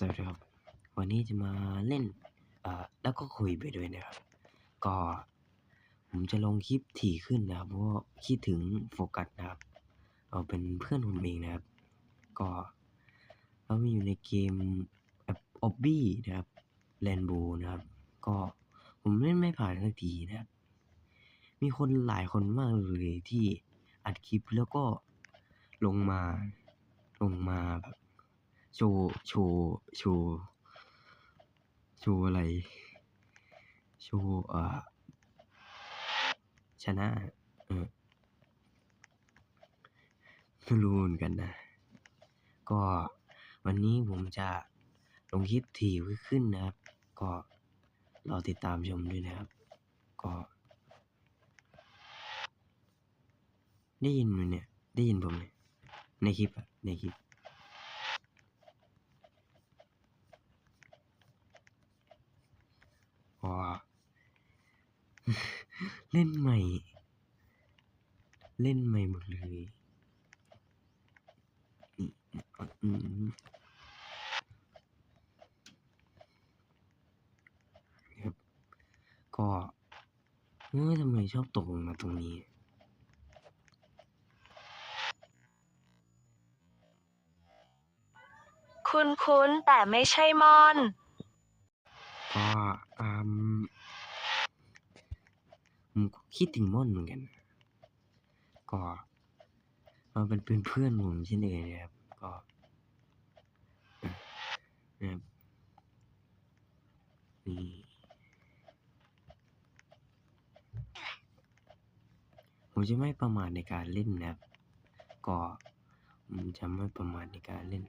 สวัสดีครับ วันนี้จะมาเล่นอ่าแล้วก็คุยไปด้วยนะครับ ก็ผมจะลงคลิปถี่ขึ้นนะครับเพราะว่าคิดถึงโฟกัสนะครับ เอาเป็นเพื่อนผมเองนะครับ ก็เรามาอยู่ในเกมแบบออบบี้นะครับแลนโบนะครับ ก็ผมเล่นไม่ผ่านสักทีนะครับ มีคนหลายคนมากเลยที่อัดคลิปแล้วก็ลงมาลงมาแบบ ชว์โชว์โชว์โชว์อะไรโชว์เอ่อชนะเออไม่รู้เหมือนกันนะ ก็วันนี้ผมจะลงคลิปถี่ขึ้นนะครับ ก็รอติดตามชมด้วยนะครับ ก็ ได้ยินไหมเนี่ย ได้ยินผมไหมในคลิปอะในคลิป ก็เล่นใหม่ เล่นใหม่หมดเลยอืมอืมครับก็เฮ้ยทำไมชอบตกลงมาตรงนี้คุณคุ้นๆแต่ไม่ใช่มอน ก็อืมผมก็คิดถึงม่อนเหมือนกัน ก็มาเป็นเป็นเพื่อนผมเช่นเคยนะครับ ก็นะครับนี่ผมจะไม่ประมาทในการเล่นนะครับ ก็ผมจะไม่ประมาทในการเล่น